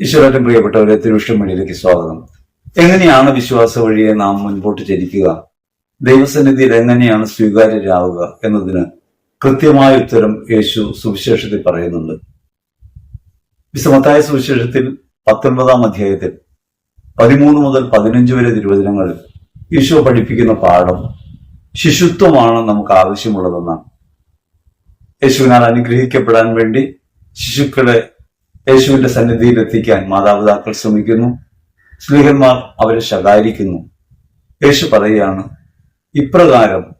ഈശ്വരൻ പ്രിയപ്പെട്ടവരെ തിരുവിഷ്ടം വഴിയിലേക്ക് സ്വാഗതം. എങ്ങനെയാണ് വിശ്വാസ വഴിയെ നാം മുൻപോട്ട് ചരിക്കുക? ദൈവസന്നിധിയിൽ എങ്ങനെയാണ് സ്വീകാര്യരാവുക എന്നതിന് കൃത്യമായ ഉത്തരം യേശു സുവിശേഷത്തിൽ പറയുന്നുണ്ട്. വിസമത്തായ സുവിശേഷത്തിൽ പത്തൊൻപതാം അധ്യായത്തിൽ പതിമൂന്ന് മുതൽ പതിനഞ്ച് വരെ തിരുവചനങ്ങളിൽ യേശു പഠിപ്പിക്കുന്ന പാഠം ശിശുത്വമാണ് നമുക്ക് ആവശ്യമുള്ളതെന്നാണ്. യേശുവിനാൽ അനുഗ്രഹിക്കപ്പെടാൻ വേണ്ടി ശിശുക്കളെ യേശുവിന്റെ സന്നിധിയിൽ എത്തിക്കാൻ മാതാപിതാക്കൾ ശ്രമിക്കുന്നു. സ്നേഹന്മാർ അവരെ ശകാരിക്കുന്നു യേശു പറയുകയാണ് ഇപ്രകാരം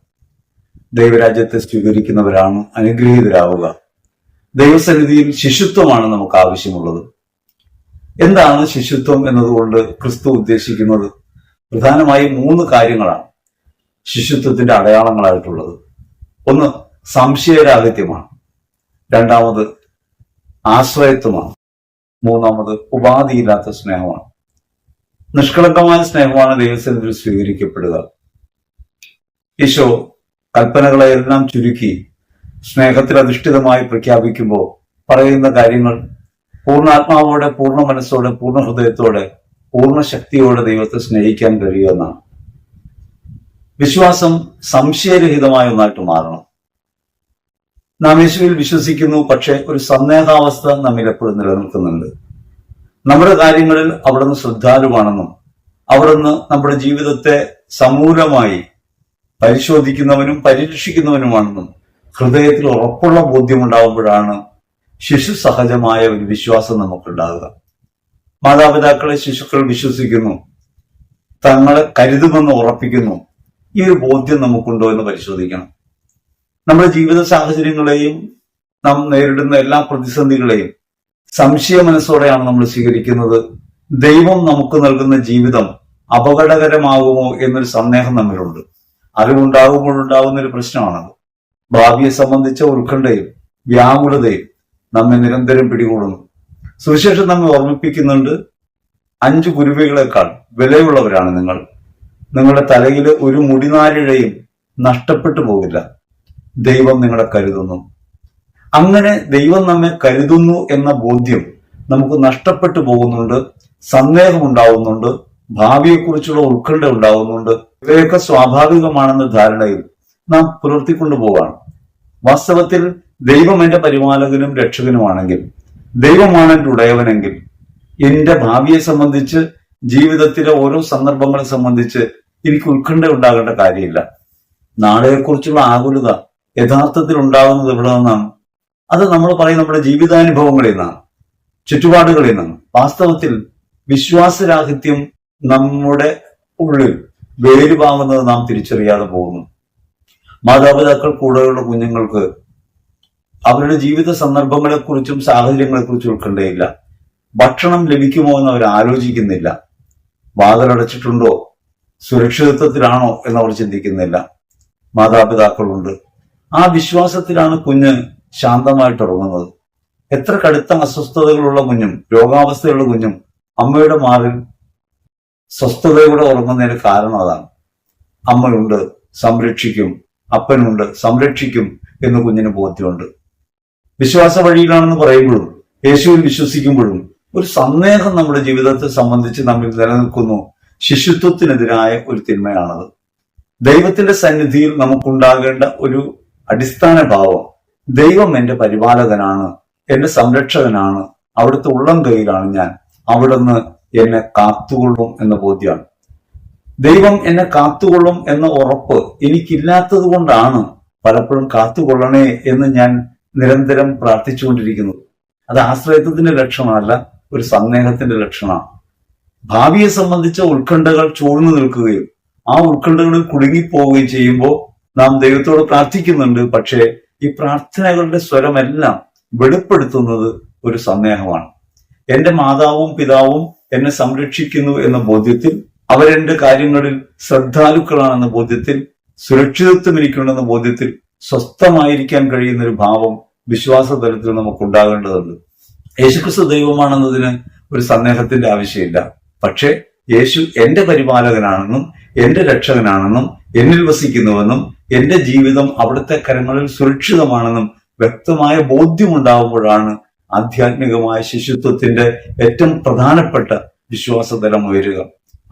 ദൈവരാജ്യത്തെ സ്വീകരിക്കുന്നവരാണ് അനുഗ്രഹീതരാവുക. ദൈവസന്നിധിയിൽ ശിശുത്വമാണ് നമുക്ക് ആവശ്യമുള്ളത്. എന്താണ് ശിശുത്വം എന്നതുകൊണ്ട് ക്രിസ്തു ഉദ്ദേശിക്കുന്നത്? പ്രധാനമായും മൂന്ന് കാര്യങ്ങളാണ് ശിശുത്വത്തിന്റെ അടയാളങ്ങളായിട്ടുള്ളത്. ഒന്ന് സംശയരാഹിത്യമാണ്. രണ്ടാമത് ആശ്രയത്വമാണ്. മൂന്നാമത് ഉപാധിയില്ലാത്ത സ്നേഹമാണ്. നിഷ്കളങ്കമായ സ്നേഹമാണ് ദൈവസേനത്തിൽ സ്വീകരിക്കപ്പെടുക. ഈശോ കൽപ്പനകളെല്ലാം ചുരുക്കി സ്നേഹത്തിൽ അധിഷ്ഠിതമായി പ്രഖ്യാപിക്കുമ്പോൾ പറയുന്ന കാര്യങ്ങൾ പൂർണാത്മാവോടെ പൂർണ മനസ്സോടെ പൂർണ ഹൃദയത്തോടെ പൂർണ ശക്തിയോടെ ദൈവത്തെ സ്നേഹിക്കാൻ കഴിയുമെന്നാണ്. വിശ്വാസം സംശയരഹിതമായ ഒന്നായിട്ട് മാറണം. നാം യേശുവിൽ വിശ്വസിക്കുന്നു പക്ഷെ ഒരു സന്ദേഹാവസ്ഥ നമ്മിൽ എപ്പോഴും നിലനിൽക്കുന്നുണ്ട്. നമ്മുടെ കാര്യങ്ങളിൽ അവിടുന്ന് ശ്രദ്ധാലുവാണെന്നും അവിടുന്ന് നമ്മുടെ ജീവിതത്തെ സമൂലമായി പരിശോധിക്കുന്നവനും പരിരക്ഷിക്കുന്നവനുമാണെന്നും ഹൃദയത്തിൽ ഉറപ്പുള്ള ബോധ്യമുണ്ടാകുമ്പോഴാണ് ശിശു സഹജമായ ഒരു വിശ്വാസം നമുക്കുണ്ടാകുക മാതാപിതാക്കളെ ശിശുക്കൾ വിശ്വസിക്കുന്നു. തങ്ങളെ കരുതുമെന്ന് ഉറപ്പിക്കുന്നു. ഈ ഒരു ബോധ്യം നമുക്കുണ്ടോ എന്ന് പരിശോധിക്കണം. നമ്മുടെ ജീവിത സാഹചര്യങ്ങളെയും നാം നേരിടുന്ന എല്ലാ പ്രതിസന്ധികളെയും സംശയ മനസ്സോടെയാണ് നമ്മൾ സ്വീകരിക്കുന്നത്. ദൈവം നമുക്ക് നൽകുന്ന ജീവിതം അപകടകരമാകുമോ എന്നൊരു സന്ദേഹം നമ്മിലുണ്ട്. അറിവുണ്ടാകുമ്പോഴുണ്ടാകുന്ന ഒരു പ്രശ്നമാണത്. ഭാവിയെ സംബന്ധിച്ച ഉത്കണ്ഠയും വ്യാകുലതയും നമ്മെ നിരന്തരം പിടികൂടുന്നു. സുവിശേഷം നമ്മെ ഓർമ്മിപ്പിക്കുന്നുണ്ട് അഞ്ചു കുരുവികളെക്കാൾ വിലയുള്ളവരാണ് നിങ്ങൾ. നിങ്ങളുടെ തലയിൽ ഒരു മുടിനാരിഴയും നഷ്ടപ്പെട്ടു പോകില്ല. ദൈവം നിങ്ങളെ കരുതുന്നു. അങ്ങനെ ദൈവം നമ്മെ കരുതുന്നു എന്ന ബോധ്യം നമുക്ക് നഷ്ടപ്പെട്ടു പോകുന്നുണ്ട് സന്ദേഹം ഉണ്ടാവുന്നുണ്ട് ഭാവിയെക്കുറിച്ചുള്ള ഉത്കണ്ഠ ഉണ്ടാവുന്നുണ്ട്. ഇവയൊക്കെ സ്വാഭാവികമാണെന്ന ധാരണയിൽ നാം പുലർത്തിക്കൊണ്ടു പോവാണ്. വാസ്തവത്തിൽ ദൈവം എന്റെ പരിപാലകനും രക്ഷകനുമാണെങ്കിൽ ദൈവമാണ് എന്റെ ഉടയവനെങ്കിൽ എന്റെ ഭാവിയെ സംബന്ധിച്ച് ജീവിതത്തിലെ ഓരോ സന്ദർഭങ്ങളെ സംബന്ധിച്ച് എനിക്ക് ഉത്കണ്ഠ ഉണ്ടാകേണ്ട കാര്യമില്ല. നാളെയെക്കുറിച്ചുള്ള ആകുലത യഥാർത്ഥത്തിൽ ഉണ്ടാകുന്നത് എവിടെ നിന്നാണ്. അത് നമ്മൾ പറയും നമ്മുടെ ജീവിതാനുഭവങ്ങളിൽ നിന്നാണ് ചുറ്റുപാടുകളിൽ നിന്നാണ്. വാസ്തവത്തിൽ വിശ്വാസരാഹിത്യം നമ്മുടെ ഉള്ളിൽ വേരുവാങ്ങുന്നത് നാം തിരിച്ചറിയാതെ പോകുന്നു. മാതാപിതാക്കൾ കൂടെയുള്ള കുഞ്ഞുങ്ങൾക്ക് അവരുടെ ജീവിത സന്ദർഭങ്ങളെക്കുറിച്ചും സാഹചര്യങ്ങളെക്കുറിച്ചും ഉൾക്കൊണ്ടേയില്ല. ഭക്ഷണം ലഭിക്കുമോ എന്ന് അവർ ആലോചിക്കുന്നില്ല. വാതിലടച്ചിട്ടുണ്ടോ സുരക്ഷിതത്വത്തിലാണോ എന്നവർ ചിന്തിക്കുന്നില്ല. മാതാപിതാക്കളുണ്ട്. ആ വിശ്വാസത്തിലാണ് കുഞ്ഞ് ശാന്തമായിട്ട് ഉറങ്ങുന്നത്. എത്ര കടുത്ത അസ്വസ്ഥതകളുള്ള കുഞ്ഞും രോഗാവസ്ഥയുള്ള കുഞ്ഞും അമ്മയുടെ മാറിൽ സ്വസ്ഥതയോടെ ഉറങ്ങുന്നതിന് കാരണം അതാണ്. അമ്മയുണ്ട് സംരക്ഷിക്കും അപ്പനുണ്ട് സംരക്ഷിക്കും എന്ന് കുഞ്ഞിന് ബോധ്യമുണ്ട്. വിശ്വാസ വഴിയിലാണെന്ന് പറയുമ്പോഴും യേശുവിൽ വിശ്വസിക്കുമ്പോഴും ഒരു സന്ദേഹം നമ്മുടെ ജീവിതത്തെ സംബന്ധിച്ച് നമ്മിൽ നിലനിൽക്കുന്നു. ശിശുത്വത്തിനെതിരായ ഒരു തിന്മയാണത്. ദൈവത്തിന്റെ സന്നിധിയിൽ നമുക്കുണ്ടാകേണ്ട ഒരു അടിസ്ഥാന ഭാവം ദൈവം എന്റെ പരിപാലകനാണ് എന്റെ സംരക്ഷകനാണ് അവിടുത്തെ ഉള്ളം കൈയിലാണ് ഞാൻ അവിടുന്ന് എന്നെ കാത്തുകൊള്ളും എന്ന ബോധ്യമാണ് ദൈവം എന്നെ കാത്തുകൊള്ളും എന്ന ഉറപ്പ് എനിക്കില്ലാത്തത് കൊണ്ടാണ് പലപ്പോഴും കാത്തുകൊള്ളണേ എന്ന് ഞാൻ നിരന്തരം പ്രാർത്ഥിച്ചുകൊണ്ടിരിക്കുന്നത് അത് ആശ്രയത്വത്തിന്റെ ലക്ഷണമല്ല ഒരു സന്ദേഹത്തിന്റെ ലക്ഷണമാണ്. ഭാവിയെ സംബന്ധിച്ച ഉത്കണ്ഠകൾ ചോർന്നു നിൽക്കുകയും ആ ഉത്കണ്ഠകളിൽ കുടുങ്ങിപ്പോവുകയും ചെയ്യുമ്പോൾ നാം ദൈവത്തോട് പ്രാർത്ഥിക്കുന്നുണ്ട് പക്ഷേ ഈ പ്രാർത്ഥനകളുടെ സ്വരമെല്ലാം വെളിപ്പെടുത്തുന്നത് ഒരു സന്ദേഹമാണ്. എന്റെ മാതാവും പിതാവും എന്നെ സംരക്ഷിക്കുന്നു എന്ന ബോധ്യത്തിൽ അവരെന്റെ കാര്യങ്ങളിൽ ശ്രദ്ധാലുക്കളാണെന്ന ബോധ്യത്തിൽ സുരക്ഷിതത്വം എനിക്കുണ്ടെന്ന ബോധ്യത്തിൽ സ്വസ്ഥമായിരിക്കാൻ കഴിയുന്ന ഒരു ഭാവം വിശ്വാസ തലത്തിൽ നമുക്ക് ഉണ്ടാകേണ്ടതുണ്ട് യേശുക്രിസ്തു ദൈവമാണെന്നതിന് ഒരു സന്ദേഹത്തിന്റെ ആവശ്യമില്ല. പക്ഷേ യേശു എന്റെ പരിപാലകനാണെന്നും എന്റെ രക്ഷകനാണെന്നും എന്നിൽ വസിക്കുന്നുവെന്നും എന്റെ ജീവിതം അവിടുത്തെ കരങ്ങളിൽ സുരക്ഷിതമാണെന്നും വ്യക്തമായ ബോധ്യമുണ്ടാകുമ്പോഴാണ് ആധ്യാത്മികമായ ശിശുത്വത്തിന്റെ ഏറ്റവും പ്രധാനപ്പെട്ട വിശ്വാസതലം ഉയരുക.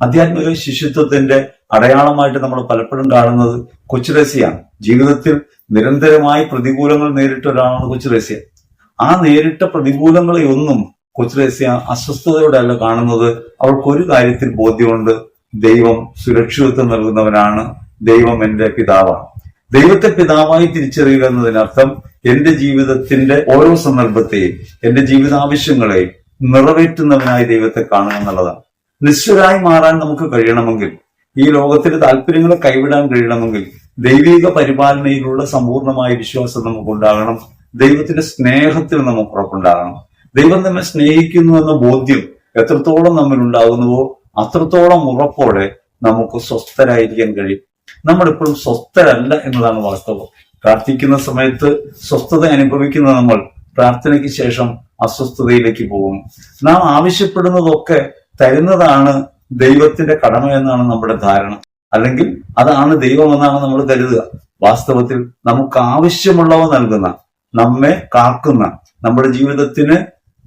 ആധ്യാത്മിക ശിശുത്വത്തിന്റെ അടയാളമായിട്ട് നമ്മൾ പലപ്പോഴും കാണുന്നത് കൊച്ചുരസിയാണ്. ജീവിതത്തിൽ നിരന്തരമായി പ്രതികൂലങ്ങൾ നേരിട്ട ഒരാളാണ് കൊച്ചുരസ്യ. ആ നേരിട്ട പ്രതികൂലങ്ങളെയൊന്നും കൊച്ചുരസ്യ അസ്വസ്ഥതയോടെ അല്ല കാണുന്നത്. അവൾക്കൊരു കാര്യത്തിൽ ബോധ്യമുണ്ട്. ദൈവം സുരക്ഷിതത്വം നൽകുന്നവനാണ് ദൈവം എന്റെ പിതാവാണ്. ദൈവത്തെ പിതാവായി തിരിച്ചറിയുക എന്നതിനർത്ഥം എന്റെ ജീവിതത്തിന്റെ ഓരോ സന്ദർഭത്തെയും എന്റെ ജീവിതാവശ്യങ്ങളെയും നിറവേറ്റുന്നവനായി ദൈവത്തെ കാണുക എന്നുള്ളതാണ്. നിശ്ചരായി മാറാൻ നമുക്ക് കഴിയണമെങ്കിൽ ഈ ലോകത്തിലെ താല്പര്യങ്ങളെ കൈവിടാൻ കഴിയണമെങ്കിൽ ദൈവിക പരിപാലനയിലുള്ള സമ്പൂർണമായ വിശ്വാസം നമുക്ക് ഉണ്ടാകണം. ദൈവത്തിന്റെ സ്നേഹത്തിൽ നമുക്ക് ഉറപ്പുണ്ടാകണം. ദൈവം നമ്മെ സ്നേഹിക്കുന്നു എന്ന ബോധ്യം എത്രത്തോളം നമ്മിൽ ഉണ്ടാകുന്നുവോ അത്രത്തോളം ഉറപ്പോടെ നമുക്ക് സ്വസ്ഥരായിരിക്കാൻ കഴിയും. നമ്മൾ ഇപ്പോഴും സ്വസ്ഥരല്ല എന്നതാണ് വാസ്തവം. പ്രാർത്ഥിക്കുന്ന സമയത്ത് സ്വസ്ഥത അനുഭവിക്കുന്ന നമ്മൾ പ്രാർത്ഥനയ്ക്ക് ശേഷം അസ്വസ്ഥതയിലേക്ക് പോകുന്നു. നാം ആവശ്യപ്പെടുന്നതൊക്കെ തരുന്നതാണ് ദൈവത്തിന്റെ കടമ എന്നാണ് നമ്മുടെ ധാരണ. അല്ലെങ്കിൽ അതാണ് ദൈവം എന്നാണ് നമ്മൾ കരുതുക. വാസ്തവത്തിൽ നമുക്ക് ആവശ്യമുള്ളവ നൽകുന്ന നമ്മെ കാക്കുന്ന നമ്മുടെ ജീവിതത്തിന്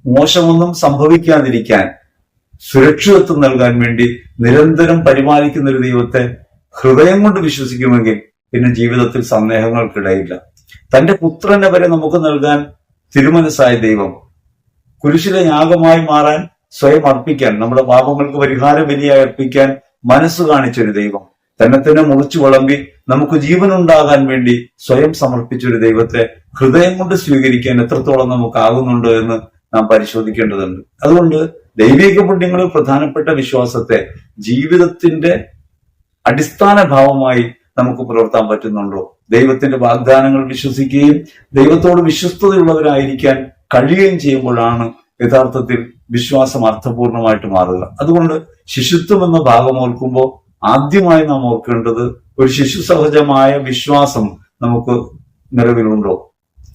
മോശമൊന്നും സംഭവിക്കാതിരിക്കാൻ സുരക്ഷിതത്വം നൽകാൻ വേണ്ടി നിരന്തരം പരിപാലിക്കുന്ന ഒരു ദൈവത്തെ ഹൃദയം കൊണ്ട് വിശ്വസിക്കുമെങ്കിൽ പിന്നെ ജീവിതത്തിൽ സന്ദേഹങ്ങൾക്കിടയില്ല. തന്റെ പുത്രനെ വരെ നമുക്ക് നൽകാൻ തിരുമനസ്സായ ദൈവം കുരിശിലെ യാഗമായി മാറാൻ സ്വയം അർപ്പിക്കാൻ നമ്മുടെ പാപങ്ങൾക്ക് പരിഹാര ബലിയായി അർപ്പിക്കാൻ മനസ്സ് കാണിച്ചൊരു ദൈവം. തന്നെ തന്നെ മുറിച്ചു വിളമ്പി നമുക്ക് ജീവൻ ജീവനുണ്ടാകാൻ വേണ്ടി സ്വയം സമർപ്പിച്ചൊരു ദൈവത്തെ ഹൃദയം കൊണ്ട് സ്വീകരിക്കാൻ എത്രത്തോളം നമുക്കാകുന്നുണ്ട് എന്ന് നാം പരിശോധിക്കേണ്ടതുണ്ട്. അതുകൊണ്ട് ദൈവിക പുണ്യങ്ങളിൽ പ്രധാനപ്പെട്ട വിശ്വാസത്തെ ജീവിതത്തിന്റെ അടിസ്ഥാന ഭാവമായി നമുക്ക് പുലർത്താൻ പറ്റുന്നുണ്ടോ? ദൈവത്തിന്റെ വാഗ്ദാനങ്ങൾ വിശ്വസിക്കുകയും ദൈവത്തോട് വിശ്വസ്തതയുള്ളവരായിരിക്കാൻ കഴിയുകയും ചെയ്യുമ്പോഴാണ് യഥാർത്ഥത്തിൽ വിശ്വാസം അർത്ഥപൂർണമായിട്ട് മാറുക. അതുകൊണ്ട് ശിശുത്വം എന്ന ഭാഗം ഓർക്കുമ്പോൾ ആദ്യമായി നാം ഓർക്കേണ്ടത് ഒരു ശിശു സഹജമായ വിശ്വാസം നമുക്ക് നിലവിലുണ്ടോ?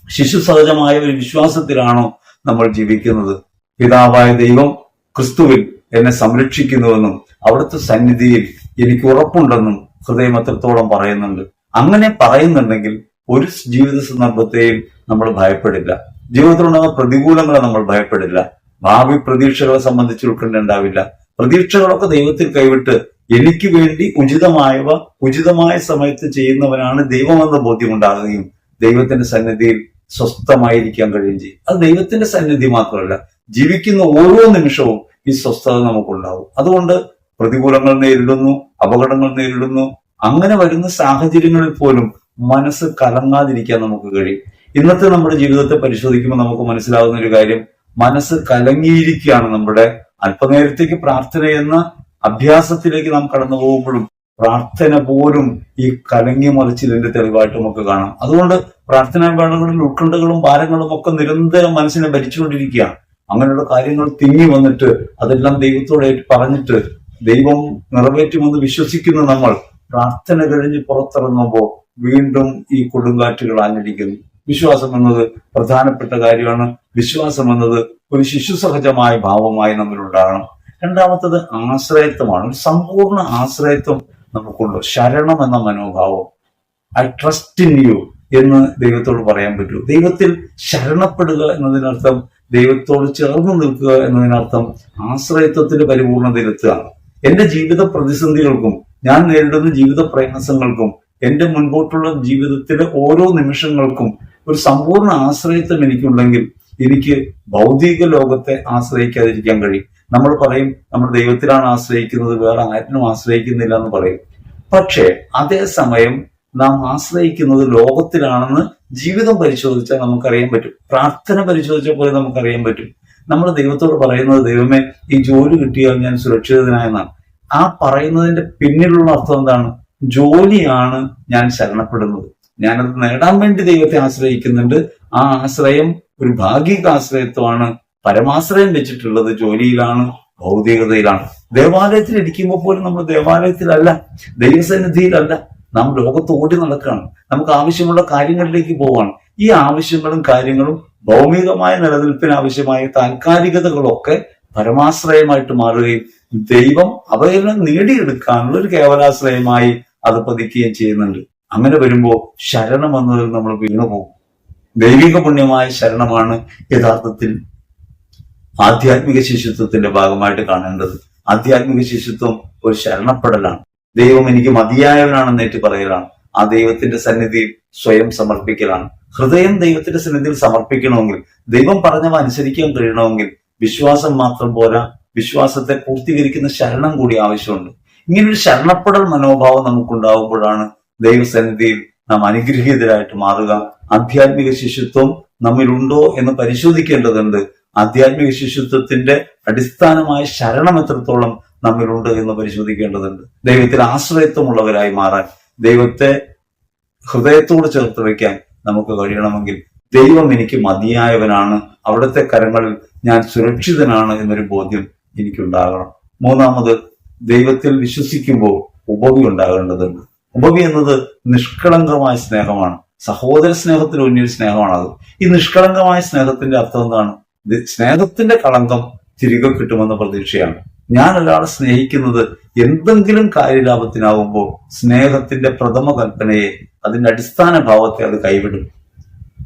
ശിശു സഹജമായ ഒരു വിശ്വാസത്തിലാണോ നമ്മൾ ജീവിക്കുന്നത്? പിതാവായ ദൈവം ക്രിസ്തുവിൽ എന്നെ സംരക്ഷിക്കുന്നുവെന്നും അവിടുത്തെ സന്നിധിയിൽ എനിക്ക് ഉറപ്പുണ്ടെന്നും ഹൃദയം എത്രത്തോളം പറയുന്നുണ്ട്. അങ്ങനെ പറയുന്നുണ്ടെങ്കിൽ ഒരു ജീവിത സന്ദർഭത്തെയും നമ്മൾ ഭയപ്പെടില്ല. ജീവിതത്തിലുണ്ടാകുന്ന പ്രതികൂലങ്ങളെ നമ്മൾ ഭയപ്പെടില്ല. ഭാവി പ്രതീക്ഷകളെ സംബന്ധിച്ച് ഉൾക്കൊണ്ടുണ്ടാവില്ല. പ്രതീക്ഷകളൊക്കെ ദൈവത്തിൽ കൈവിട്ട് എനിക്ക് വേണ്ടി ഉചിതമായവ ഉചിതമായ സമയത്ത് ചെയ്യുന്നവനാണ് ദൈവമെന്ന ബോധ്യമുണ്ടാകുകയും ദൈവത്തിന്റെ സന്നിധിയിൽ സ്വസ്ഥമായിരിക്കാൻ കഴിയും ചെയ്യും. അത് ദൈവത്തിന്റെ സന്നിധി മാത്രമല്ല ജീവിക്കുന്ന ഓരോ നിമിഷവും ഈ സ്വസ്ഥത നമുക്കുണ്ടാവും. അതുകൊണ്ട് പ്രതികൂലങ്ങൾ നേരിടുന്നു അപകടങ്ങൾ നേരിടുന്നു. അങ്ങനെ വരുന്ന സാഹചര്യങ്ങളിൽ പോലും മനസ്സ് കലങ്ങാതിരിക്കാൻ നമുക്ക് കഴിയും. ഇന്നത്തെ നമ്മുടെ ജീവിതത്തെ പരിശോധിക്കുമ്പോൾ നമുക്ക് മനസ്സിലാവുന്ന ഒരു കാര്യം മനസ്സ് കലങ്ങിയിരിക്കുകയാണ് നമ്മുടെ അല്പനേരത്തേക്ക് പ്രാർത്ഥന എന്ന അഭ്യാസത്തിലേക്ക് നാം കടന്നു പോകുമ്പോഴും പ്രാർത്ഥന പോലും ഈ കലങ്ങി മറിച്ചിലിന്റെ തെളിവായിട്ട് നമുക്ക് കാണാം. അതുകൊണ്ട് പ്രാർത്ഥനാ വേളകളിൽ ഉത്കണ്ഠകളും ഭാരങ്ങളും ഒക്കെ നിരന്തരം മനസ്സിനെ ഭരിച്ചുകൊണ്ടിരിക്കുകയാണ്. അങ്ങനെയുള്ള കാര്യങ്ങൾ തിങ്ങി വന്നിട്ട് അതെല്ലാം ദൈവത്തോടെ പറഞ്ഞിട്ട് ദൈവം നിറവേറ്റുമെന്ന് വിശ്വസിക്കുന്ന നമ്മൾ പ്രാർത്ഥന കഴിഞ്ഞ് പുറത്തിറങ്ങുമ്പോൾ വീണ്ടും ഈ കൊടുങ്കാറ്റുകൾ ആഞ്ഞടിക്കുന്നു. വിശ്വാസം എന്നത് പ്രധാനപ്പെട്ട കാര്യമാണ്. വിശ്വാസം എന്നത് ഒരു ശിശു സഹജമായ ഭാവമായി നമ്മളുണ്ടാകണം രണ്ടാമത്തത് ആശ്രയത്വമാണ്. ഒരു സമ്പൂർണ ആശ്രയത്വം നമുക്കുണ്ട്. ശരണം എന്ന മനോഭാവം. ഐ ട്രസ്റ്റ് ഇൻ യു എന്ന് ദൈവത്തോട് പറയാൻ പറ്റൂ. ദൈവത്തിൽ ശരണപ്പെടുക എന്നതിനർത്ഥം ദൈവത്തോട് ചേർന്ന് നിൽക്കുക എന്നതിനർത്ഥം ആശ്രയത്വത്തിന്റെ പരിപൂർണതയിലെത്തുകയാണ്. എന്റെ ജീവിത പ്രതിസന്ധികൾക്കും ഞാൻ നേരിടുന്ന ജീവിത പ്രയാസങ്ങൾക്കും എന്റെ മുൻപോട്ടുള്ള ജീവിതത്തിലെ ഓരോ നിമിഷങ്ങൾക്കും ഒരു സമ്പൂർണ ആശ്രയത്വം എനിക്കുണ്ടെങ്കിൽ എനിക്ക് ഭൗതിക ലോകത്തെ ആശ്രയിക്കാതിരിക്കാൻ കഴിയും. നമ്മൾ പറയും നമ്മൾ ദൈവത്തിലാണ് ആശ്രയിക്കുന്നത് വേറെ ആരിനും ആശ്രയിക്കുന്നില്ല എന്ന് പറയും. പക്ഷേ അതേസമയം നാം ആശ്രയിക്കുന്നത് ലോകത്തിലാണെന്ന് ജീവിതം പരിശോധിച്ചാൽ നമുക്കറിയാൻ പറ്റും. പ്രാർത്ഥന പരിശോധിച്ച പോലെ നമുക്കറിയാൻ പറ്റും. നമ്മൾ ദൈവത്തോട് പറയുന്നത് ദൈവമേ ഈ ജോലി കിട്ടിയാൽ ഞാൻ സുരക്ഷിതനായെന്നാണ്. ആ പറയുന്നതിന്റെ പിന്നിലുള്ള അർത്ഥം എന്താണ്? ജോലിയാണ് ഞാൻ ശരണപ്പെടുന്നത്. ഞാനത് നേടാൻ വേണ്ടി ദൈവത്തെ ആശ്രയിക്കുന്നുണ്ട്. ആ ആശ്രയം ഒരു ഭാഗിക ആശ്രയത്വമാണ് പരമാശ്രയം വെച്ചിട്ടുള്ളത് ജോലിയിലാണ് ഭൗതികതയിലാണ്. ദേവാലയത്തിൽ ഇരിക്കുമ്പോൾ പോലും നമ്മൾ ദേവാലയത്തിലല്ല ദൈവസന്നിധിയിലല്ല. നാം ലോകത്ത് ഓടി നടക്കുകയാണ്. നമുക്ക് ആവശ്യമുള്ള കാര്യങ്ങളിലേക്ക് പോവാണ്. ഈ ആവശ്യങ്ങളും കാര്യങ്ങളും ഭൗമികമായ നിലനിൽപ്പിന് ആവശ്യമായ താൽക്കാലികതകളൊക്കെ പരമാശ്രയമായിട്ട് മാറുകയും ദൈവം അവയെല്ലാം നേടിയെടുക്കാനുള്ള ഒരു കേവലാശ്രയമായി അത് പതിക്കുകയും ചെയ്യുന്നുണ്ട്. അങ്ങനെ വരുമ്പോൾ ശരണം എന്നതിൽ നമ്മൾ വീണുപോകും. ദൈവിക പുണ്യമായ ശരണമാണ് യഥാർത്ഥത്തിൽ ആധ്യാത്മിക ശിശുത്വത്തിന്റെ ഭാഗമായിട്ട് കാണേണ്ടത്. ആധ്യാത്മിക ശിശുത്വം ഒരു ശരണപ്പെടലാണ്. ദൈവം എനിക്ക് മതിയായവനാണെന്നേറ്റ് പറയലാണ്. ആ ദൈവത്തിന്റെ സന്നിധിയിൽ സ്വയം സമർപ്പിക്കലാണ്. ഹൃദയം ദൈവത്തിന്റെ സന്നിധിയിൽ സമർപ്പിക്കണമെങ്കിൽ ദൈവം പറഞ്ഞവ അനുസരിക്കാൻ കഴിയണമെങ്കിൽ വിശ്വാസം മാത്രം പോരാ. വിശ്വാസത്തെ പൂർത്തീകരിക്കുന്ന ശരണം കൂടി ആവശ്യമുണ്ട്. ഇങ്ങനൊരു ശരണപ്പെടൽ മനോഭാവം നമുക്കുണ്ടാകുമ്പോഴാണ് ദൈവസന്നിധിയിൽ നാം അനുഗ്രഹീതരായിട്ട് മാറുക. ആധ്യാത്മിക ശിശുത്വം നമ്മിലുണ്ടോ എന്ന് പരിശോധിക്കേണ്ടതുണ്ട്. ആധ്യാത്മിക ശിശുത്വത്തിന്റെ അടിസ്ഥാനമായ ശരണം എത്രത്തോളം നമ്മിലുണ്ട് എന്ന് പരിശോധിക്കേണ്ടതുണ്ട്. ദൈവത്തിൽ ആശ്രയത്വമുള്ളവരായി മാറാൻ ദൈവത്തെ ഹൃദയത്തോട് ചേർത്ത് വയ്ക്കാൻ നമുക്ക് കഴിയണമെങ്കിൽ ദൈവം എനിക്ക് മതിയായവനാണ്. അവിടുത്തെ കരങ്ങളിൽ ഞാൻ സുരക്ഷിതനാണ് എന്നൊരു ബോധ്യം എനിക്കുണ്ടാകണം. മൂന്നാമത് ദൈവത്തിൽ വിശ്വസിക്കുമ്പോൾ ഉപവി ഉണ്ടാകേണ്ടതുണ്ട്. ഉപവി എന്നത് നിഷ്കളങ്കമായ സ്നേഹമാണ്. സഹോദര സ്നേഹത്തിന് മുന്നിൽ സ്നേഹമാണ് അത്. ഈ നിഷ്കളങ്കമായ സ്നേഹത്തിന്റെ അർത്ഥം എന്താണ്? സ്നേഹത്തിന്റെ കളങ്കം തിരികെ കിട്ടുമെന്ന പ്രതീക്ഷയാണ്. ഞാൻ ഒരാളെ സ്നേഹിക്കുന്നത് എന്തെങ്കിലും കാര്യലാഭത്തിനാവുമ്പോൾ സ്നേഹത്തിന്റെ പ്രഥമ കൽപ്പനയെ അതിന്റെ അടിസ്ഥാന ഭാവത്തെ അത് കൈവിടും.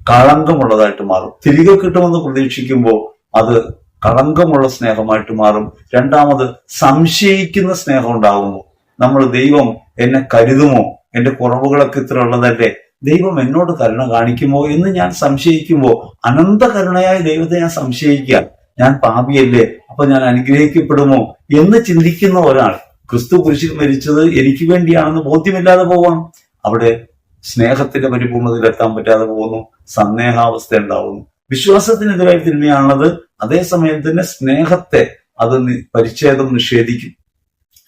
കളങ്കമുള്ളതായിട്ട് മാറും. തിരികെ കിട്ടുമെന്ന് പ്രതീക്ഷിക്കുമ്പോൾ അത് കളങ്കമുള്ള സ്നേഹമായിട്ട് മാറും. രണ്ടാമത് സംശയിക്കുന്ന സ്നേഹം ഉണ്ടാകുന്നു. നമ്മൾ ദൈവം എന്നെ കരുതുമോ? എന്റെ കുറവുകളൊക്കെ ഇത്ര ഉള്ളതല്ലേ? ദൈവം എന്നോട് കരുണ കാണിക്കുമോ എന്ന് ഞാൻ സംശയിക്കുമ്പോൾ അനന്ത കരുണയായ ദൈവത്തെ ഞാൻ സംശയിക്കാൻ ഞാൻ പാപിയല്ലേ? അപ്പൊ ഞാൻ അനുഗ്രഹിക്കപ്പെടുമോ? എന്ന് ചിന്തിക്കുന്ന ഒരാൾ ക്രിസ്തു കുരിശിൽ മരിച്ചത് എനിക്ക് വേണ്ടിയാണെന്ന് ബോധ്യമില്ലാതെ പോവാം. അവിടെ സ്നേഹത്തിന്റെ പരിപൂർണതയിലെത്താൻ പറ്റാതെ പോകുന്നു. സന്ദേഹാവസ്ഥ ഉണ്ടാവുന്നു. വിശ്വാസത്തിനെതിരായി തിന്മയാണത്. അതേസമയം തന്നെ സ്നേഹത്തെ അത് പരിച്ഛേദം നിഷേധിക്കും.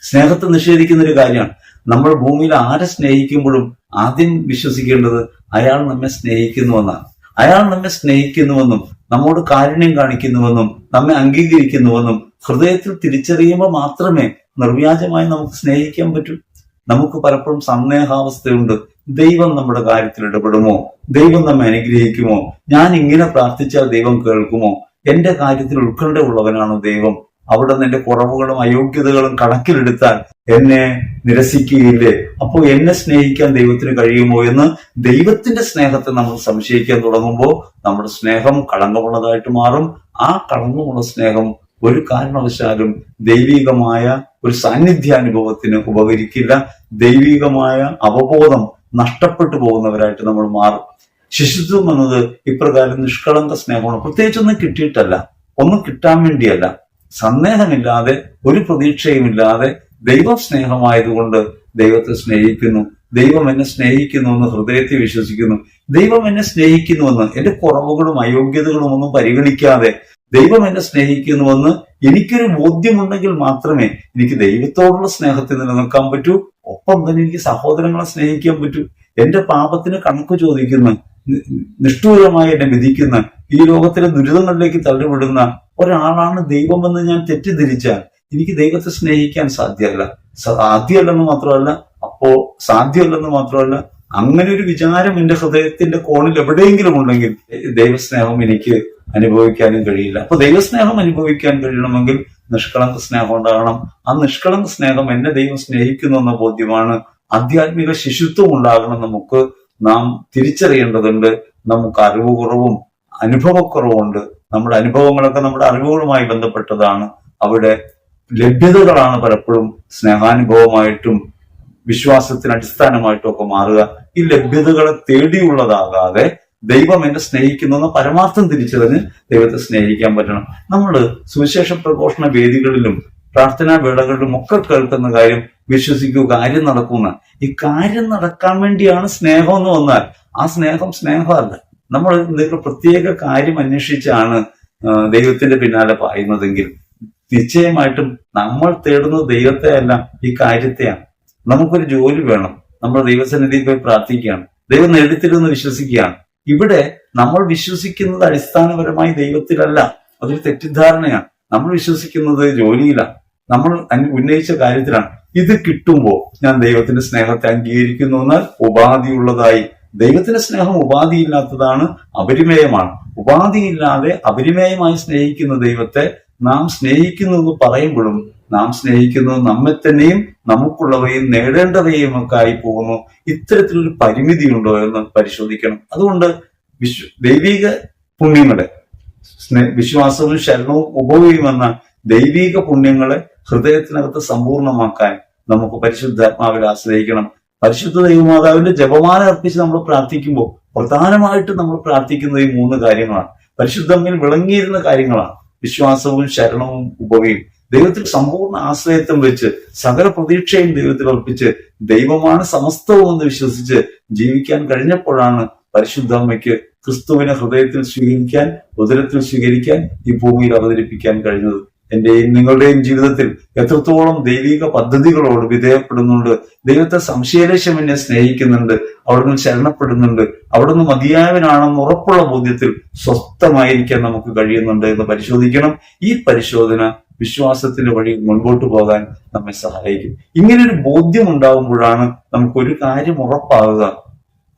സ്നേഹത്തെ നിഷേധിക്കുന്ന ഒരു കാര്യമാണ്. നമ്മൾ ഭൂമിയിൽ ആരെ സ്നേഹിക്കുമ്പോഴും ആദ്യം വിശ്വസിക്കേണ്ടത് അയാൾ നമ്മെ സ്നേഹിക്കുന്നുവെന്നാണ്. അയാൾ നമ്മെ സ്നേഹിക്കുന്നുവെന്നും നമ്മോട് കാരുണ്യം കാണിക്കുന്നുവെന്നും നമ്മെ അംഗീകരിക്കുന്നുവെന്നും ഹൃദയത്തിൽ തിരിച്ചറിയുമ്പോൾ മാത്രമേ നിർവ്യാജമായി നമുക്ക് സ്നേഹിക്കാൻ പറ്റൂ. നമുക്ക് പലപ്പോഴും സന്ദേഹാവസ്ഥയുണ്ട്. ദൈവം നമ്മുടെ കാര്യത്തിൽ ഇടപെടുമോ? ദൈവം നമ്മെ അനുഗ്രഹിക്കുമോ? ഞാൻ ഇങ്ങനെ പ്രാർത്ഥിച്ചാൽ ദൈവം കേൾക്കുമോ? എന്റെ കാര്യത്തിൽ ഉത്കണ്ഠ ഉള്ളവനാണോ ദൈവം. അവിടെ നിന്ന് എന്റെ കുറവുകളും അയോഗ്യതകളും കണക്കിലെടുത്താൽ എന്നെ നിരസിക്കുകയില്ലേ? അപ്പോൾ എന്നെ സ്നേഹിക്കാൻ ദൈവത്തിന് കഴിയുമോ എന്ന് ദൈവത്തിന്റെ സ്നേഹത്തെ നമ്മൾ സംശയിക്കാൻ തുടങ്ങുമ്പോൾ നമ്മുടെ സ്നേഹം കളങ്കമുള്ളതായിട്ട് മാറും. ആ കളങ്കമുള്ള സ്നേഹം ഒരു കാരണവശാലും ദൈവികമായ ഒരു സാന്നിധ്യാനുഭവത്തിന് ഉപകരിക്കില്ല. ദൈവികമായ അവബോധം നഷ്ടപ്പെട്ടു പോകുന്നവരായിട്ട് നമ്മൾ മാറും. ശിശുത്വം എന്നത് ഇപ്രകാരം നിഷ്കളങ്ക സ്നേഹമാണ്. പ്രത്യേകിച്ചൊന്നും കിട്ടിയിട്ടല്ല. ഒന്നും കിട്ടാൻ വേണ്ടിയല്ല. സന്ദേഹമില്ലാതെ ഒരു പ്രതീക്ഷയുമില്ലാതെ ദൈവ സ്നേഹമായതുകൊണ്ട് ദൈവത്തെ സ്നേഹിക്കുന്നു. ദൈവം എന്നെ സ്നേഹിക്കുന്നു എന്ന് ഹൃദയത്തിൽ വിശ്വസിക്കുന്നു. ദൈവം എന്നെ സ്നേഹിക്കുന്നുവെന്ന് എന്റെ കുറവുകളും അയോഗ്യതകളും ഒന്നും പരിഗണിക്കാതെ ദൈവം എന്നെ സ്നേഹിക്കുന്നുവെന്ന് എനിക്കൊരു ബോധ്യമുണ്ടെങ്കിൽ മാത്രമേ എനിക്ക് ദൈവത്തോടുള്ള സ്നേഹത്തിൽ നിലനിൽക്കാൻ പറ്റൂ. ഒപ്പം തന്നെ എനിക്ക് സഹോദരങ്ങളെ സ്നേഹിക്കാൻ പറ്റൂ. എന്റെ പാപത്തിന് കണക്ക് ചോദിക്കുന്ന നിഷ്ഠൂരമായി എന്നെ വിധിക്കുന്ന ഈ ലോകത്തിലെ ദുരിതങ്ങളിലേക്ക് തള്ളിവിടുന്ന ഒരാളാണ് ദൈവമെന്ന് ഞാൻ തെറ്റിദ്ധരിച്ചാൽ എനിക്ക് ദൈവത്തെ സ്നേഹിക്കാൻ സാധ്യമല്ല. സാധ്യമല്ലെന്ന് മാത്രമല്ല അപ്പോ സാധ്യമല്ലെന്ന് മാത്രമല്ല അങ്ങനെ ഒരു വിചാരം എന്റെ ഹൃദയത്തിന്റെ കോണിൽ എവിടെയെങ്കിലും ഉണ്ടെങ്കിൽ ദൈവസ്നേഹം എനിക്ക് അനുഭവിക്കാനും കഴിയില്ല. അപ്പൊ ദൈവസ്നേഹം അനുഭവിക്കാൻ കഴിയണമെങ്കിൽ നിഷ്കളങ്ക സ്നേഹം ഉണ്ടാകണം. ആ നിഷ്കളങ്ക സ്നേഹം എന്നെ ദൈവം സ്നേഹിക്കുന്നു എന്ന ബോധ്യമാണ് ആധ്യാത്മിക ശിശുത്വം ഉണ്ടാകണം നമുക്ക്. നാം തിരിച്ചറിയേണ്ടതുണ്ട്. നമുക്ക് അറിവ് കുറവും അനുഭവക്കുറവുണ്ട്. നമ്മുടെ അനുഭവങ്ങളൊക്കെ നമ്മുടെ അറിവുകളുമായി ബന്ധപ്പെട്ടതാണ്. അവിടെ ലഭ്യതകളാണ് പലപ്പോഴും സ്നേഹാനുഭവമായിട്ടും വിശ്വാസത്തിന് അടിസ്ഥാനമായിട്ടും ഒക്കെ മാറുക. ഈ ലഭ്യതകളെ തേടിയുള്ളതാകാതെ ദൈവം എന്നെ സ്നേഹിക്കുന്നു എന്ന പരമാർത്ഥം തിരിച്ചറിഞ്ഞ് ദൈവത്തെ സ്നേഹിക്കാൻ പറ്റണം. നമ്മൾ സുവിശേഷ പ്രഘോഷണ വേദികളിലും പ്രാർത്ഥനാ വേളകളിലും ഒക്കെ കേൾക്കുന്ന കാര്യം വിശ്വസിക്കൂ കാര്യം നടക്കുന്ന. ഈ കാര്യം നടക്കാൻ വേണ്ടിയാണ് സ്നേഹം എന്ന് വന്നാൽ. ആ സ്നേഹം സ്നേഹമല്ല. നമ്മൾ എന്തെങ്കിലും പ്രത്യേക കാര്യം അന്വേഷിച്ചാണ് ദൈവത്തിന്റെ പിന്നാലെ പായുന്നതെങ്കിൽ നിശ്ചയമായിട്ടും നമ്മൾ തേടുന്നത് ദൈവത്തെ അല്ല ഈ കാര്യത്തെയാണ്. നമുക്കൊരു ജോലി വേണം. നമ്മൾ ദൈവസന്നിധിയിൽ പോയി പ്രാർത്ഥിക്കുകയാണ്. ദൈവം നേടിത്തരുമെന്ന് വിശ്വസിക്കുകയാണ്. ഇവിടെ നമ്മൾ വിശ്വസിക്കുന്നത് അടിസ്ഥാനപരമായി ദൈവത്തിലല്ല. അതൊരു തെറ്റിദ്ധാരണയാണ്. നമ്മൾ വിശ്വസിക്കുന്നത് ജോലിയിലാണ് നമ്മൾ ഉന്നയിച്ച കാര്യത്തിലാണ്. ഇത് കിട്ടുമ്പോൾ ഞാൻ ദൈവത്തിന്റെ സ്നേഹത്തെ അംഗീകരിക്കുന്നു എന്നാൽ ഉപാധിയുള്ളതായി ദൈവത്തിന്റെ സ്നേഹം ഉപാധിയില്ലാത്തതാണ് അപരിമേയമാണ്. ഉപാധിയില്ലാതെ അപരിമേയമായി സ്നേഹിക്കുന്ന ദൈവത്തെ നാം സ്നേഹിക്കുന്നു എന്ന് പറയുമ്പോഴും നാം സ്നേഹിക്കുന്നത് നമ്മെ തന്നെയും നമുക്കുള്ളവയും നേടേണ്ടവയും ഒക്കെ ആയി പോകുന്നു. ഇത്തരത്തിലൊരു പരിമിതി ഉണ്ടോ എന്ന് പരിശോധിക്കണം. അതുകൊണ്ട് വിശ്വ ദൈവിക പുണ്യങ്ങളെ വിശ്വാസവും ശരണവും എന്ന ദൈവീക പുണ്യങ്ങളെ ഹൃദയത്തിനകത്ത് സമ്പൂർണമാക്കാൻ നമുക്ക് പരിശുദ്ധാത്മാവിൽ ആശ്രയിക്കണം. പരിശുദ്ധ ദൈവമാതാവിന്റെ ജപമാല അർപ്പിച്ച് നമ്മൾ പ്രാർത്ഥിക്കുമ്പോൾ പ്രധാനമായിട്ട് നമ്മൾ പ്രാർത്ഥിക്കുന്നത് ഈ മൂന്ന് കാര്യങ്ങളാണ്. പരിശുദ്ധമ്മയിൽ വിളങ്ങിയിരുന്ന കാര്യങ്ങളാണ്. വിശ്വാസവും ശരണവും ഉപവയും. ദൈവത്തിൽ സമ്പൂർണ ആശ്രയത്വം വെച്ച് സകല പ്രതീക്ഷയും ദൈവത്തിൽ അർപ്പിച്ച് ദൈവമാണ് സമസ്തവും എന്ന് വിശ്വസിച്ച് ജീവിക്കാൻ കഴിഞ്ഞപ്പോഴാണ് പരിശുദ്ധ അമ്മയ്ക്ക് ക്രിസ്തുവിനെ ഹൃദയത്തിൽ സ്വീകരിക്കാൻ ഉദരത്തിൽ സ്വീകരിക്കാൻ ഈ ഭൂമിയിൽ അവതരിപ്പിക്കാൻ കഴിഞ്ഞത്. എന്റെയും നിങ്ങളുടെയും ജീവിതത്തിൽ എത്രത്തോളം ദൈവിക പദ്ധതികളോട് വിധേയപ്പെടുന്നുണ്ട്. ദൈവത്തെ സംശയലേശം എന്നെ സ്നേഹിക്കുന്നുണ്ട്. അവിടുന്ന് ശരണപ്പെടുന്നുണ്ട്. അവിടുന്ന് മതിയായവനാണെന്ന് ഉറപ്പുള്ള ബോധ്യത്തിൽ സ്വസ്ഥമായിരിക്കാൻ നമുക്ക് കഴിയുന്നുണ്ട് എന്ന് പരിശോധിക്കണം. ഈ പരിശോധന വിശ്വാസത്തിന്റെ വഴി മുൻപോട്ട് പോകാൻ നമ്മെ സഹായിക്കും. ഇങ്ങനെ ഒരു ബോധ്യം ഉണ്ടാകുമ്പോഴാണ് നമുക്ക് ഒരു കാര്യം ഉറപ്പാകുക.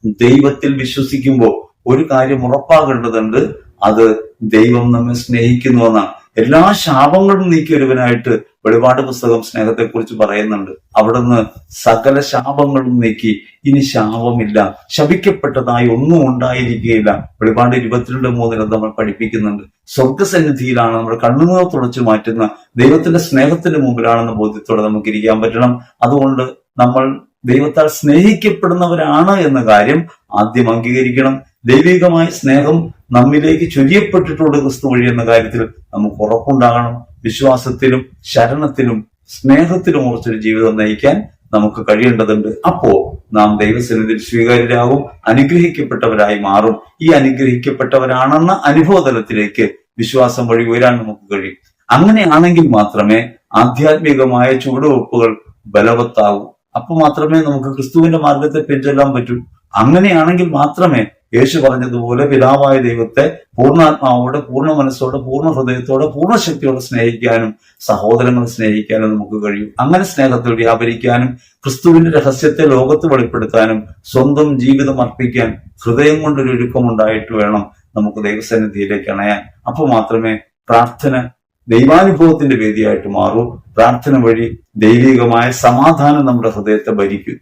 ദൈവത്തിൽ വിശ്വസിക്കുമ്പോൾ ഒരു കാര്യം ഉറപ്പാകേണ്ടതുണ്ട്. അത് ദൈവം നമ്മെ സ്നേഹിക്കുന്നു എന്നാണ്. എല്ലാ ശാപങ്ങളും നീക്കി ഒരുവനായിട്ട് വെളിപാട് പുസ്തകം സ്നേഹത്തെക്കുറിച്ച് പറയുന്നുണ്ട്. അവിടുന്ന് സകല ശാപങ്ങളും നീക്കി ഇനി ശാപമില്ല. ശപിക്കപ്പെട്ടതായി ഒന്നും ഉണ്ടായിരിക്കുകയില്ല. വെളിപാട് ഇരുപത്തിരണ്ട് മൂന്നിൽ നമ്മൾ പഠിപ്പിക്കുന്നുണ്ട്. സ്വർഗസന്നിധിയിലാണ് നമ്മൾ കണ്ണുനീർ തുടച്ചു മാറ്റുന്ന ദൈവത്തിന്റെ സ്നേഹത്തിന്റെ മുമ്പിലാണെന്ന ബോധ്യത്തോടെ നമുക്ക് ഇരിക്കാൻ പറ്റണം. അതുകൊണ്ട് നമ്മൾ ദൈവത്താൽ സ്നേഹിക്കപ്പെടുന്നവരാണ് എന്ന കാര്യം ആദ്യം അംഗീകരിക്കണം. ദൈവികമായ സ്നേഹം നമ്മിലേക്ക് ചൊരിയപ്പെട്ടിട്ടുണ്ട് ക്രിസ്തു വഴി എന്ന കാര്യത്തിൽ നമുക്ക് ഉറപ്പുണ്ടാകണം. വിശ്വാസത്തിലും ശരണത്തിലും സ്നേഹത്തിലും ഉറച്ചൊരു ജീവിതം നയിക്കാൻ നമുക്ക് കഴിയേണ്ടതുണ്ട്. അപ്പോ നാം ദൈവസന്നിധിയിൽ സ്വീകാര്യരാകും അനുഗ്രഹിക്കപ്പെട്ടവരായി മാറും. ഈ അനുഗ്രഹിക്കപ്പെട്ടവരാണെന്ന അനുഭവതലത്തിലേക്ക് വിശ്വാസം വഴി ഉയരാൻ നമുക്ക് കഴിയും. അങ്ങനെയാണെങ്കിൽ മാത്രമേ ആധ്യാത്മികമായ ചുവടുവെപ്പുകൾ ബലവത്താകൂ അപ്പൊ മാത്രമേ നമുക്ക് ക്രിസ്തുവിന്റെ മാർഗത്തെ പിൻചൊല്ലാൻ പറ്റൂ. അങ്ങനെയാണെങ്കിൽ മാത്രമേ യേശു പറഞ്ഞതുപോലെ പിതാവായ ദൈവത്തെ പൂർണാത്മാവോടെ പൂർണ മനസ്സോടെ പൂർണ ഹൃദയത്തോടെ പൂർണ ശക്തിയോടെ സ്നേഹിക്കാനും സഹോദരങ്ങളെ സ്നേഹിക്കാനും നമുക്ക് കഴിയും. അങ്ങനെ സ്നേഹത്തിൽ വ്യാപരിക്കാനും ക്രിസ്തുവിന്റെ രഹസ്യത്തെ ലോകത്ത് വെളിപ്പെടുത്താനും സ്വന്തം ജീവിതം അർപ്പിക്കാൻ ഹൃദയം കൊണ്ടൊരു ഒരുക്കമുണ്ടായിട്ട് വേണം നമുക്ക് ദൈവസന്നിധിയിലേക്ക് അണയാൻ. അപ്പോൾ മാത്രമേ പ്രാർത്ഥന ദൈവാനുഭവത്തിന്റെ വേദിയായിട്ട് മാറൂ. പ്രാർത്ഥന വഴി ദൈവികമായ സമാധാനം നമ്മുടെ ഹൃദയത്തെ ഭരിക്കും.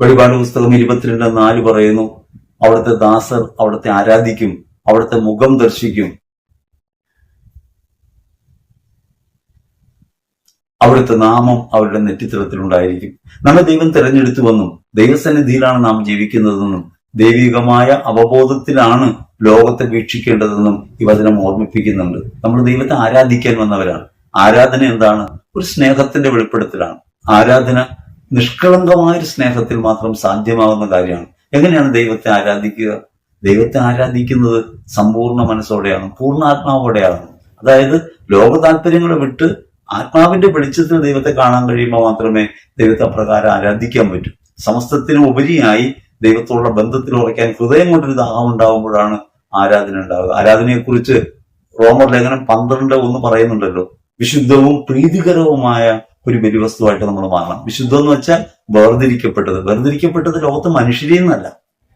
വെളിപാട് പുസ്തകം ഇരുപത്തിരണ്ട് നാല് പറയുന്നു. അവിടുത്തെ ദാസർ അവിടുത്തെ ആരാധിക്കും. അവിടുത്തെ മുഖം ദർശിക്കും. അവിടുത്തെ നാമം അവരുടെ നെറ്റിത്തരത്തിലുണ്ടായിരിക്കും നമ്മെ ദൈവം തിരഞ്ഞെടുത്തുവെന്നും ദൈവസന്നിധിയിലാണ് നാം ജീവിക്കുന്നതെന്നും ദൈവികമായ അവബോധത്തിലാണ് ലോകത്തെ വീക്ഷിക്കേണ്ടതെന്നും ഈ വചനം ഓർമ്മിപ്പിക്കുന്നുണ്ട്. നമ്മൾ ദൈവത്തെ ആരാധിക്കാൻ വന്നവരാണ്. ആരാധന എന്താണ്? ഒരു സ്നേഹത്തിന്റെ വെളിപ്പെടുത്തലാണ്. ആരാധന നിഷ്കളങ്കമായ ഒരു സ്നേഹത്തിൽ മാത്രം സാധ്യമാകുന്ന കാര്യമാണ്. എങ്ങനെയാണ് ദൈവത്തെ ആരാധിക്കുക? ദൈവത്തെ ആരാധിക്കുന്നത് സമ്പൂർണ മനസ്സോടെയാണ് പൂർണാത്മാവോടെയാണ്. അതായത് ലോക താല്പര്യങ്ങളെ വിട്ട് ആത്മാവിന്റെ വെളിച്ചത്തിൽ ദൈവത്തെ കാണാൻ കഴിയുമ്പോൾ മാത്രമേ ദൈവത്തെ അപ്രകാരം ആരാധിക്കാൻ പറ്റൂ. സമസ്തത്തിന് ഉപരിയായി ദൈവത്തോടുള്ള ബന്ധത്തിൽ ഉറയ്ക്കാൻ ഹൃദയം കൊണ്ടൊരു ദാഹം ഉണ്ടാവുമ്പോഴാണ് ആരാധന ഉണ്ടാവുക ആരാധനയെക്കുറിച്ച് റോമർ ലേഖനം പന്ത്രണ്ട് ഒന്ന് പറയുന്നുണ്ടല്ലോ. വിശുദ്ധവും പ്രീതികരവുമായ ഒരു ബലിവസ്തുവായിട്ട് നമ്മൾ മാറണം. വിശുദ്ധം എന്ന് വെച്ചാൽ വേർതിരിക്കപ്പെട്ടത്. വേർതിരിക്കപ്പെട്ടത് ലോകത്ത് മനുഷ്യരിൽ നിന്നല്ല.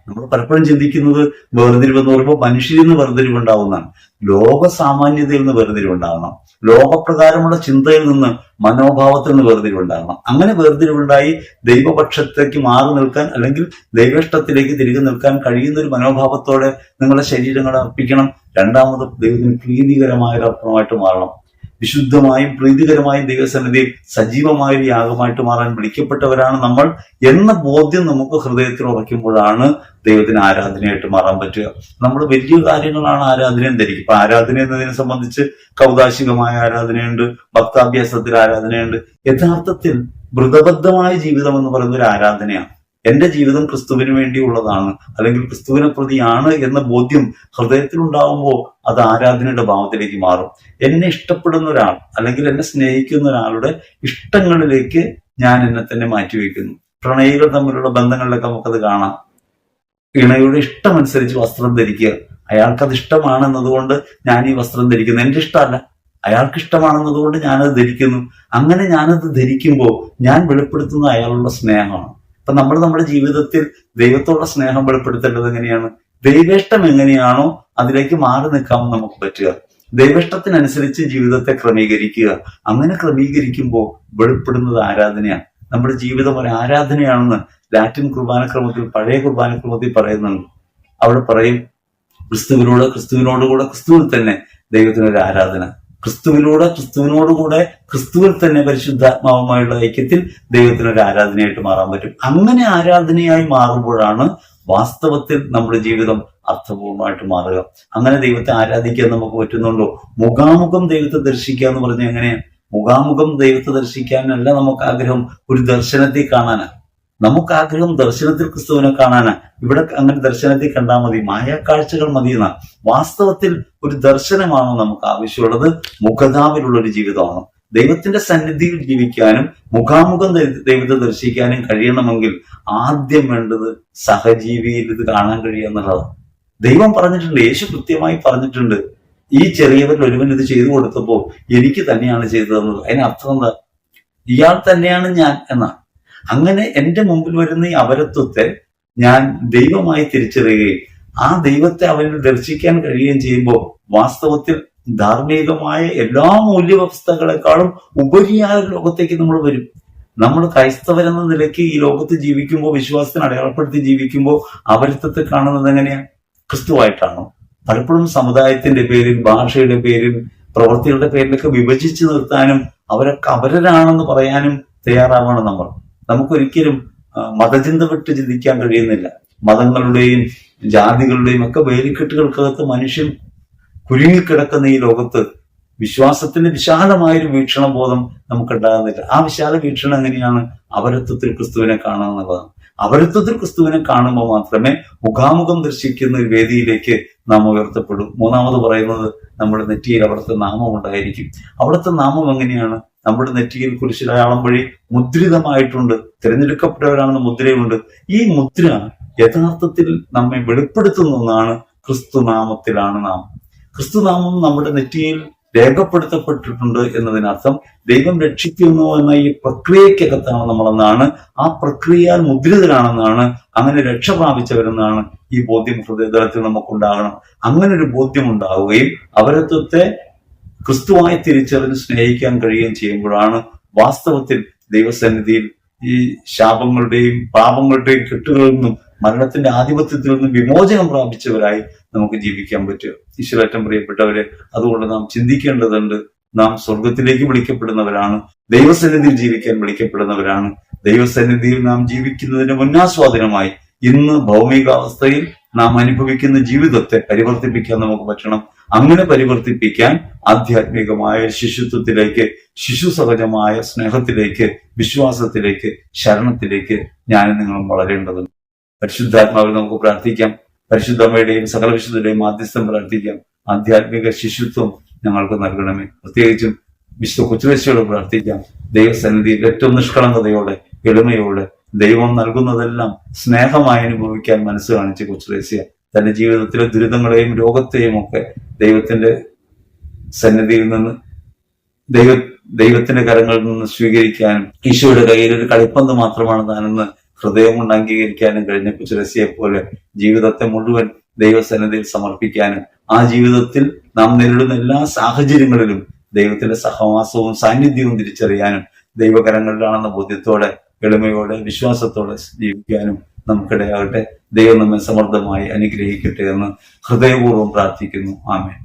നമ്മൾ പലപ്പോഴും ചിന്തിക്കുന്നത് വേർതിരിവ് എന്ന് പറയുമ്പോൾ മനുഷ്യരിൽ നിന്ന് വേർതിരിവ് ഉണ്ടാവുന്നതാണ്. ലോക സാമാന്യതയിൽ നിന്ന് വേർതിരിവുണ്ടാകണം ലോകപ്രകാരമുള്ള ചിന്തയിൽ നിന്ന് മനോഭാവത്തിൽ നിന്ന് വേർതിരിവുണ്ടാകണം. അങ്ങനെ വേർതിരിവുണ്ടായി ദൈവപക്ഷത്തേക്ക് മാറി നിൽക്കാൻ അല്ലെങ്കിൽ ദൈവേഷ്ടത്തിലേക്ക് തിരികെ നിൽക്കാൻ കഴിയുന്ന ഒരു മനോഭാവത്തോടെ നിങ്ങളുടെ ശരീരങ്ങളെ അർപ്പിക്കണം. രണ്ടാമത് ദൈവത്തിന് പ്രീതികരമായ ഒരു അർപ്പണമായിട്ട് മാറണം. വിശുദ്ധമായും പ്രീതികരമായും ദൈവസന്നിധിയിൽ സജീവമായ ഒരു യാഗമായിട്ട് മാറാൻ വിളിക്കപ്പെട്ടവരാണ് നമ്മൾ എന്ന ബോധ്യം നമുക്ക് ഹൃദയത്തിൽ ഉറയ്ക്കുമ്പോഴാണ് ദൈവത്തിന് ആരാധനയായിട്ട് മാറാൻ പറ്റുക. നമ്മൾ വലിയ കാര്യങ്ങളാണ് ആരാധനയും ധരിക്കും ഇപ്പൊ ആരാധന എന്നതിനെ സംബന്ധിച്ച് കൗതാശികമായ ആരാധനയുണ്ട് ഭക്താഭ്യാസത്തിൽ ആരാധനയുണ്ട്. യഥാർത്ഥത്തിൽ മൃതബദ്ധമായ ജീവിതം എന്ന് പറയുന്ന ഒരു ആരാധനയാണ്. എന്റെ ജീവിതം ക്രിസ്തുവിന് വേണ്ടിയുള്ളതാണ് അല്ലെങ്കിൽ ക്രിസ്തുവിനെ പ്രതിയാണ് എന്ന ബോധ്യം ഹൃദയത്തിൽ ഉണ്ടാവുമ്പോൾ അത് ആരാധനയുടെ ഭാവത്തിലേക്ക് മാറും. എന്നെ ഇഷ്ടപ്പെടുന്ന ഒരാൾ അല്ലെങ്കിൽ എന്നെ സ്നേഹിക്കുന്ന ഒരാളുടെ ഇഷ്ടങ്ങളിലേക്ക് ഞാൻ എന്നെ തന്നെ മാറ്റിവെക്കുന്നു. പ്രണയികൾ തമ്മിലുള്ള ബന്ധങ്ങളിലൊക്കെ നമുക്കത് കാണാം. ഇണയുടെ ഇഷ്ടമനുസരിച്ച് വസ്ത്രം ധരിക്കുക. അയാൾക്കത് ഇഷ്ടമാണെന്നതുകൊണ്ട് ഞാൻ ഈ വസ്ത്രം ധരിക്കുന്നു. എന്റെ ഇഷ്ടമല്ല. അയാൾക്ക് ഇഷ്ടമാണെന്നതുകൊണ്ട് ഞാനത് ധരിക്കുന്നു. അങ്ങനെ ഞാനത് ധരിക്കുമ്പോൾ ഞാൻ വെളിപ്പെടുത്തുന്ന അയാളുള്ള സ്നേഹമാണ്. അപ്പൊ നമ്മൾ നമ്മുടെ ജീവിതത്തിൽ ദൈവത്തോടെ സ്നേഹം വെളിപ്പെടുത്തേണ്ടത് എങ്ങനെയാണ്? ദൈവേഷ്ടം എങ്ങനെയാണോ അതിലേക്ക് മാറി നിൽക്കാൻ നമുക്ക് പറ്റുക. ദൈവേഷ്ടത്തിനനുസരിച്ച് ജീവിതത്തെ ക്രമീകരിക്കുക. അങ്ങനെ ക്രമീകരിക്കുമ്പോൾ വെളിപ്പെടുന്നത് ആരാധനയാണ്. നമ്മുടെ ജീവിതം ഒരു ആരാധനയാണെന്ന് ലാറ്റിൻ കുർബാനക്രമത്തിൽ പഴയ കുർബാനക്രമത്തിൽ പറയുന്നുണ്ട്. അവിടെ പറയും ക്രിസ്തുവിനോട് ക്രിസ്തുവിനോട് കൂടെ ക്രിസ്തുവിൽ തന്നെ ദൈവത്തിനൊരു ആരാധന. ക്രിസ്തുവിലൂടെ ക്രിസ്തുവിനോടുകൂടെ ക്രിസ്തുവിൽ തന്നെ പരിശുദ്ധാത്മാവുമായുള്ള ഐക്യത്തിൽ ദൈവത്തിനൊരു ആരാധനയായിട്ട് മാറാൻ പറ്റും. അങ്ങനെ ആരാധനയായി മാറുമ്പോഴാണ് വാസ്തവത്തിൽ നമ്മുടെ ജീവിതം അർത്ഥപൂർണമായിട്ട് മാറുക. അങ്ങനെ ദൈവത്തെ ആരാധിക്കാൻ നമുക്ക് പറ്റുന്നുണ്ടോ? മുഖാമുഖം ദൈവത്തെ ദർശിക്കുക എന്ന് പറഞ്ഞാൽ എങ്ങനെയാണ് മുഖാമുഖം ദൈവത്തെ ദർശിക്കാനല്ല നമുക്ക് ആഗ്രഹം. ഒരു ദർശനത്തെ കാണാനാ നമുക്ക് ആഗ്രഹം ദർശനത്തിൽ ക്രിസ്തുവിനെ കാണാനാ ഇവിടെ അങ്ങനെ ദർശനത്തിൽ കണ്ടാൽ മതി. മായാക്കാഴ്ചകൾ മതി എന്ന. വാസ്തവത്തിൽ ഒരു ദർശനമാണ് നമുക്ക് ആവശ്യമുള്ളത്? മുഖതാവിലുള്ള ഒരു ജീവിതമാണ്. ദൈവത്തിന്റെ സന്നിധിയിൽ ജീവിക്കാനും മുഖാമുഖം ദൈവത്തെ ദർശിക്കാനും കഴിയണമെങ്കിൽ ആദ്യം വേണ്ടത് സഹജീവിയിൽ ഇത് കാണാൻ കഴിയുക എന്നുള്ളതാണ്. ദൈവം പറഞ്ഞിട്ടുണ്ട് യേശു കൃത്യമായി പറഞ്ഞിട്ടുണ്ട് ഈ ചെറിയവരിൽ ഒരുവൻ ഇത് ചെയ്തു കൊടുത്തപ്പോൾ എനിക്ക് തന്നെയാണ് ചെയ്തതെന്നത് അതിനർത്ഥം എന്താ? ഇയാൾ തന്നെയാണ് ഞാൻ എന്നാണ് അങ്ങനെ എന്റെ മുമ്പിൽ വരുന്ന ഈ അപരത്വത്തെ ഞാൻ ദൈവമായി തിരിച്ചറിയുകയും ആ ദൈവത്തെ അവനിൽ ദർശിക്കാൻ കഴിയുകയും ചെയ്യുമ്പോൾ വാസ്തവത്തിൽ ധാർമ്മികമായ എല്ലാ മൂല്യവ്യവസ്ഥകളെക്കാളും ഉപരിയായ ലോകത്തേക്ക് നമ്മൾ വരും. നമ്മൾ ക്രൈസ്തവരെന്ന നിലയ്ക്ക് ഈ ലോകത്ത് ജീവിക്കുമ്പോൾ വിശ്വാസത്തിന് അടയാളപ്പെടുത്തി ജീവിക്കുമ്പോൾ അപരത്വത്തെ കാണുന്നത് എങ്ങനെയാണ് ക്രിസ്തുവായിട്ടാണോ? പലപ്പോഴും സമുദായത്തിന്റെ പേരിൽ ഭാഷയുടെ പേരിൽ പ്രവൃത്തികളുടെ പേരിലൊക്കെ വിഭജിച്ചു നിർത്താനും അവരൊക്കെ അവരരാണെന്ന് പറയാനും തയ്യാറാവാണ് നമ്മൾ. നമുക്കൊരിക്കലും മതചിന്ത വിട്ട് ചിന്തിക്കാൻ കഴിയുന്നില്ല. മതങ്ങളുടെയും ജാതികളുടെയും ഒക്കെ വേലിക്കെട്ടുകൾക്കകത്ത് മനുഷ്യൻ കുരുങ്ങിക്കിടക്കുന്ന ഈ ലോകത്ത് വിശ്വാസത്തിന്റെ വിശാലമായൊരു വീക്ഷണബോധം നമുക്കുണ്ടാകുന്നില്ല. ആ വിശാല വീക്ഷണം എങ്ങനെയാണ്? അവരത്വത്തിൽ ക്രിസ്തുവിനെ കാണുക എന്നുള്ളതാണ്. അവരത്വത്തിൽ ക്രിസ്തുവിനെ കാണുമ്പോൾ മാത്രമേ മുഖാമുഖം ദർശിക്കുന്ന ഒരു വേദിയിലേക്ക് നാം ഉയർത്തപ്പെടും. മൂന്നാമത് പറയുന്നത് നമ്മുടെ നെറ്റിയിൽ അവിടുത്തെ നാമം ഉണ്ടായിരിക്കും. അവിടുത്തെ നാമം എങ്ങനെയാണ്? നമ്മുടെ നെറ്റിയിൽ കുരിശിലയാളം വഴി മുദ്രിതമായിട്ടുണ്ട് തിരഞ്ഞെടുക്കപ്പെട്ടവരാണെന്ന മുദ്രയുണ്ട് ഈ മുദ്ര യഥാർത്ഥത്തിൽ നമ്മെ വെളിപ്പെടുത്തുന്ന ഒന്നാണ് ക്രിസ്തുനാമത്തിലാണ് നാം. ക്രിസ്തുനാമം നമ്മുടെ നെറ്റിയിൽ രേഖപ്പെടുത്തപ്പെട്ടിട്ടുണ്ട് എന്നതിനർത്ഥം ദൈവം രക്ഷിക്കുന്നു എന്ന ഈ പ്രക്രിയക്കകത്താണ് നമ്മളെന്നാണ് ആ പ്രക്രിയയാൽ മുദ്രിതരാണെന്നാണ് അങ്ങനെ രക്ഷ പ്രാപിച്ചവരെന്നാണ് ഈ ബോധ്യം ഹൃദയതലത്തിൽ നമുക്കുണ്ടാകണം. അങ്ങനെ ഒരു ബോധ്യം ഉണ്ടാവുകയും അവരത്വത്തെ ക്രിസ്തുവായി തിരിച്ചറിഞ്ഞ് സ്നേഹിക്കാൻ കഴിയുകയും ചെയ്യുമ്പോഴാണ് വാസ്തവത്തിൽ ദൈവസന്നിധിയിൽ ഈ ശാപങ്ങളുടെയും പാപങ്ങളുടെയും കെട്ടുകളിൽ നിന്നും മരണത്തിന്റെ ആധിപത്യത്തിൽ നിന്നും വിമോചനം പ്രാപിച്ചവരായി നമുക്ക് ജീവിക്കാൻ പറ്റുക. ഈശ്വരറ്റം പ്രിയപ്പെട്ടവരെ അതുകൊണ്ട് നാം ചിന്തിക്കേണ്ടതുണ്ട് നാം സ്വർഗത്തിലേക്ക് വിളിക്കപ്പെടുന്നവരാണ് ദൈവസന്നിധിയിൽ ജീവിക്കാൻ വിളിക്കപ്പെടുന്നവരാണ്. ദൈവസന്നിധിയിൽ നാം ജീവിക്കുന്നതിന് മുന്നാസ്വാദനമായി ഇന്ന് ഭൗമികാവസ്ഥയിൽ നാം അനുഭവിക്കുന്ന ജീവിതത്തെ പരിവർത്തിപ്പിക്കാൻ നമുക്ക് പറ്റണം. അങ്ങനെ പരിവർത്തിപ്പിക്കാൻ ആധ്യാത്മികമായ ശിശുത്വത്തിലേക്ക് ശിശു സഹജമായ സ്നേഹത്തിലേക്ക് വിശ്വാസത്തിലേക്ക് ശരണത്തിലേക്ക് ഞാനും നിങ്ങളും വളരേണ്ടതുണ്ട്. പരിശുദ്ധാത്മാവിൽ നമുക്ക് പ്രാർത്ഥിക്കാം. പരിശുദ്ധമ്മയുടെയും സകല വിശുദ്ധയുടെയും മാധ്യസ്ഥം പ്രാർത്ഥിക്കാം. ആധ്യാത്മിക ശിശുത്വം ഞങ്ങൾക്ക് നൽകണമേ. പ്രത്യേകിച്ചും വിശുദ്ധ കൊച്ചുവേശയോട് പ്രാർത്ഥിക്കാം. ദൈവസന്നിധിയിൽ ഏറ്റവും നിഷ്കളങ്കതയോടെ എളിമയോടെ ദൈവം നൽകുന്നതെല്ലാം സ്നേഹമായി അനുഭവിക്കാൻ മനസ്സ് കാണിച്ച് കൊച്ചുലേസ്യ തന്റെ ജീവിതത്തിലെ ദുരിതങ്ങളെയും രോഗത്തെയും ഒക്കെ ദൈവത്തിന്റെ സന്നിധിയിൽ നിന്ന് ദൈവ ദൈവത്തിന്റെ കരങ്ങളിൽ നിന്ന് സ്വീകരിക്കാനും ഈശോയുടെ കയ്യിൽ ഒരു കളിപ്പന്ത് മാത്രമാണ് താനെന്ന് ഹൃദയം കൊണ്ട് അംഗീകരിക്കാനും കഴിഞ്ഞ കുച്ചുരസിയെ പോലെ ജീവിതത്തെ മുഴുവൻ ദൈവസന്നിധിയിൽ സമർപ്പിക്കാനും ആ ജീവിതത്തിൽ നാം നേരിടുന്ന എല്ലാ സാഹചര്യങ്ങളിലും ദൈവത്തിന്റെ സഹവാസവും സാന്നിധ്യവും തിരിച്ചറിയാനും ദൈവകരങ്ങളിലാണെന്ന ബോധ്യത്തോടെ എളിമയോടെ വിശ്വാസത്തോടെ ജീവിക്കാനും നമുക്കിടയാകട്ടെ. ദൈവം നമ്മെ സമൃദ്ധമായി അനുഗ്രഹിക്കട്ടെ എന്ന് ഹൃദയപൂർവം പ്രാർത്ഥിക്കുന്നു. ആമേൻ.